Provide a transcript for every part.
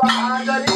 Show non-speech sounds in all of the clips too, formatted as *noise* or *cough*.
બાંદરી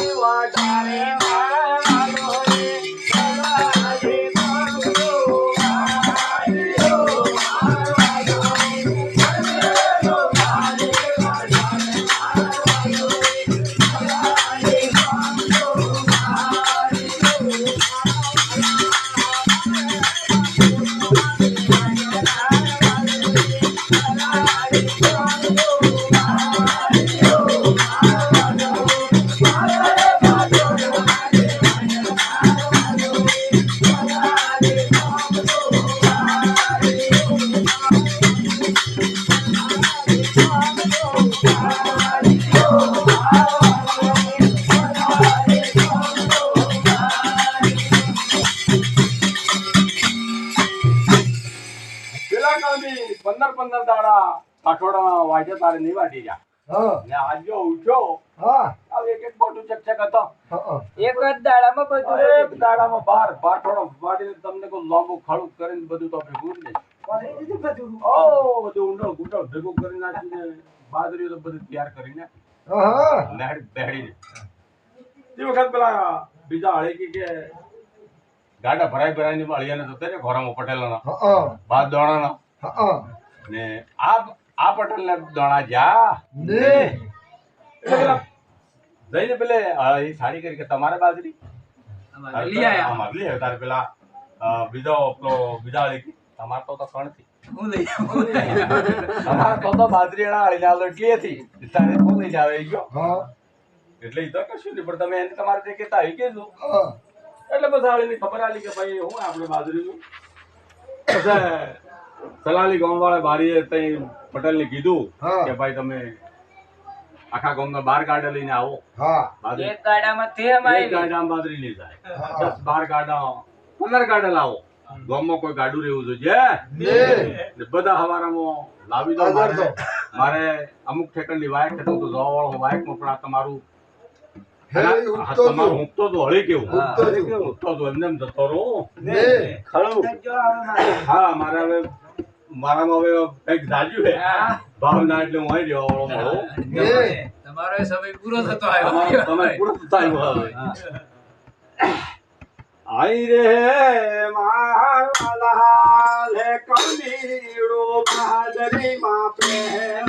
દાડા વાજે તારે નહીં વાટી જા ને આજ જો ઉઠ્યો હા. એક એક બોટું ચકચક હતો. એક જ દાડામાં બધું એક દાડામાં બાર પાઠોડો વાટીને તમને કોઈ લાંબુ ખાડું કરીને બધું તો ભેગું જ નહીં ઓ બધું ઊંડો ગુંડો ભેગું કરી નાખીને બાજરી તો બધું તૈયાર કરીને હા બેડીને. તે વખત પેલા બીજા હળી કે ગાડા ભરાઈ ભરાઈને અળિયાને જતા રે ઘોરામાં પટેલના. હા બાદ દોણાના હા. ને આ આ પટેલને દોણા જા. ને. જઈને પેલે એ સાડી કરી કે તમારે બાજરી? લઈ આયા. અમારે લઈ આવ્યા. તારે પેલા બીજો પેલો બીજા વાળી કે, તમારે તો તો કણથી હું લઈ આવું. તમારે તો તો બાજરી એના વાળી ના એટલી હતી. તારે હું લઈ જાવે ગયો. હા. એટલે એ તો કશું નહીં પણ તમે એને તમારે જે કહેતા હોય કહેજો. એટલે બધા વાળીની ખબર આલી કે ભાઈ હું આપણે બાજરીનું? પછી સલાલી ગામવાળા બારીએ તઈ પટેલને કીધું હા. કે ભાઈ તમે આખા ગામના બાર ગાડા લઈને આવો. હા. બાજરી એક ગાડામાં તેમ એક આવી ગાડામાં બાજરી લઈ જાય. હા. દસ બાર ગાડા પંદર ગાડા લાવો. ગામમાં કોઈ ગાડું રહેવું જોઈએ. ને. ને બધા હવારામાં લાવી દો મારે. તો. મારે અમુક ઠેકાણની વાયક હતો તો હું તો જવા વાળો વાયકમાં પણ આ તમારું હે આ ઉઠતો તમારું છું. તો હળી કેવું? ઊંઘતો છું. ઊંઘતો તો એમને એમ જતો રહું. ખરું. હા મારે હવે મારામાં હવે કંઈક છે. હા. ભાવના એટલે હું આવી રહ્યો વાળો તમારો સમય પૂરો થતો આવ્યો. તમે પૂરું થાય હવે. આઈ રે મારા લે કમીડો બાદરી માં પ્રેમ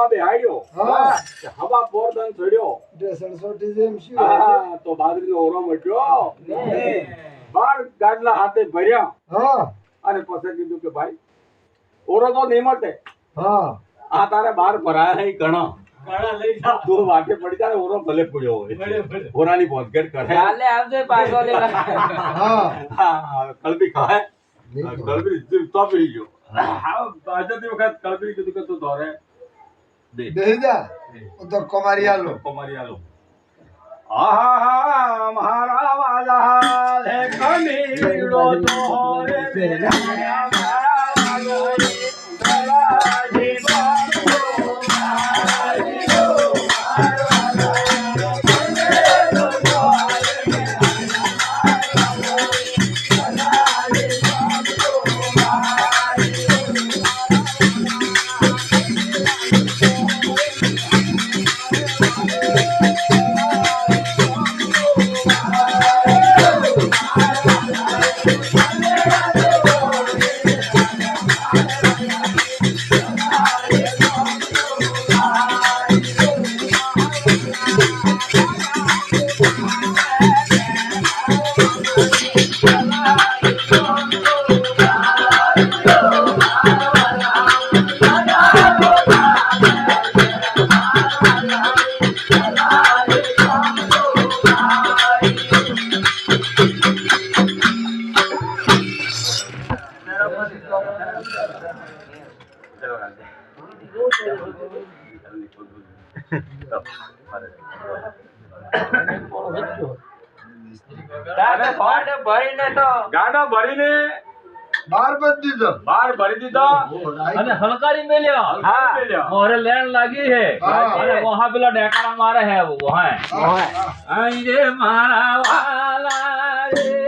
બાજરી માપવા બેહાડ્યો હા. હવા પોરદન ચડ્યો. તે સડસઠી જેમ શું હા તો બાજરીનો ઓરો મટ્યો. બાર ગાડલા હાથે ભર્યા. હા. અને પછી કીધું કે ભાઈ ઓરો તો નહીં મળે હા. આ તારે બાર ભરાયા હે ઘણા. તો વાટે પડી જાય ઓરો ભલે પડ્યો હોય. ઓરાની ભોજગટ કરે. કાલે આવજો પાછો *laughs* લે હા. હા કલબી ખાય કલબી તો પી ગયો. હા બાજતી વખત કલબી કીધું કે તું દોરે. દે બેહી જા હું તો કમારી આલો તમારી આલો આહા મારા વાલા લે કમીડો તો રે મેરા Bye. ગાડા ભરીને બાર બજ દીધો. બહાર ભરી દીધા. અને હલકારી મેલ્યો. હા. મોરે લેણ લાગી હે હા. અને વહાં પેલા મારે હે વહાં. આઈ રે મારા વાલા રે.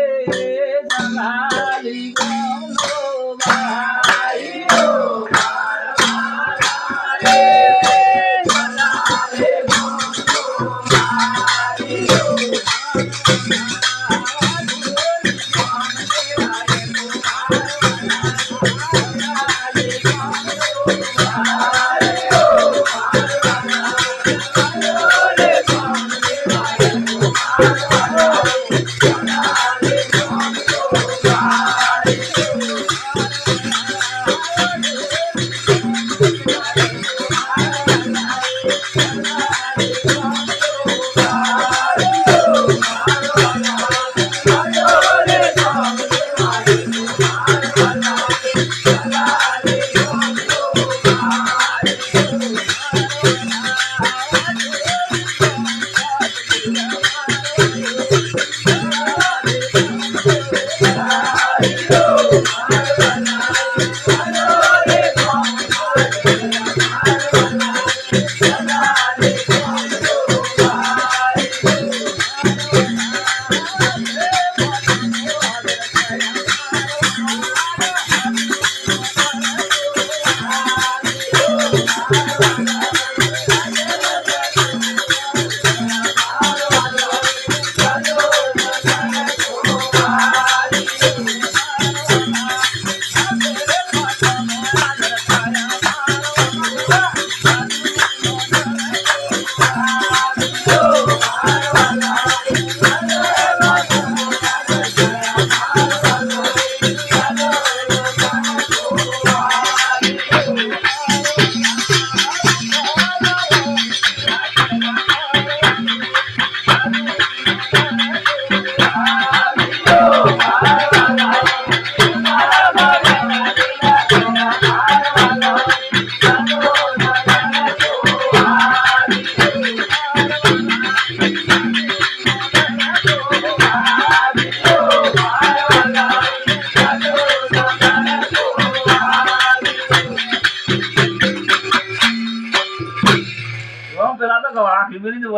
આ ફેમિલી ને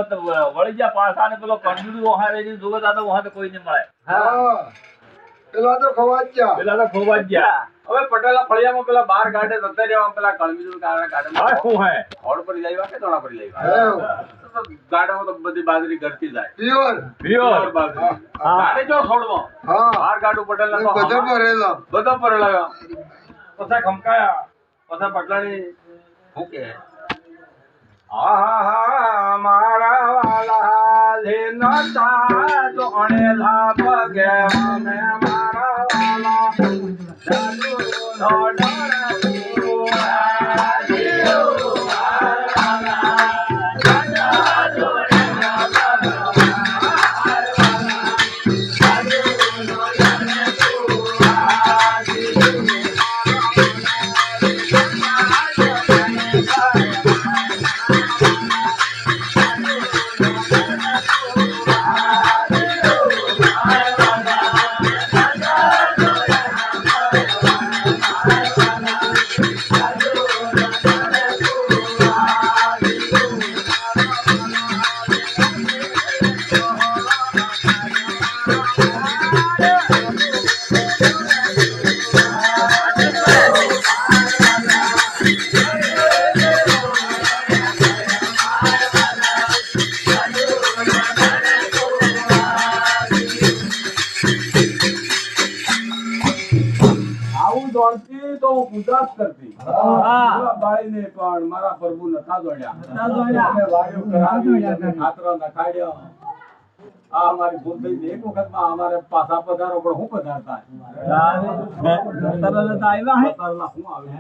વળી ગયા પાછા ને પેલો કંદુડું વહાં રહી જોવે તો આ તો કોઈ ને મળે. હા. પેલા તો ખવાજ્યા પેલા તો ખવાજ્યા હવે પટેલા ફળિયામાં પેલા બાર કાઢે જતા રહેવા પેલા કળમીનું કારણે હા શું હે? હોડ પર લાવ્યા કે તોડા પર હે ગાડામાં તો બધી બાજરી ઘરતી જાય. પ્યોર પ્યોર બાજરી. ગાડે જો છોડવો. હા. બાર ગાડું પટેલ બધો ભરેલો. બધા પર લાવ્યા પછી ખમકાયા. પછી પટલાની કે આહા મારા વાલા લે નતા તો અણેલા પગે મને મારા કુંડાઓ કુંડાસ કરતી. હા. બાળીને પણ મારા પ્રભુ નતા દોડ્યા. નતા દોડ્યા. વાયુ કરાવી ખાતરો નખાડ્યો. આ અમારી ભૂલ થઈ ગઈ. એક અમારે પાછા પધારો પણ હું પધારતા. આવ્યા હું. આવી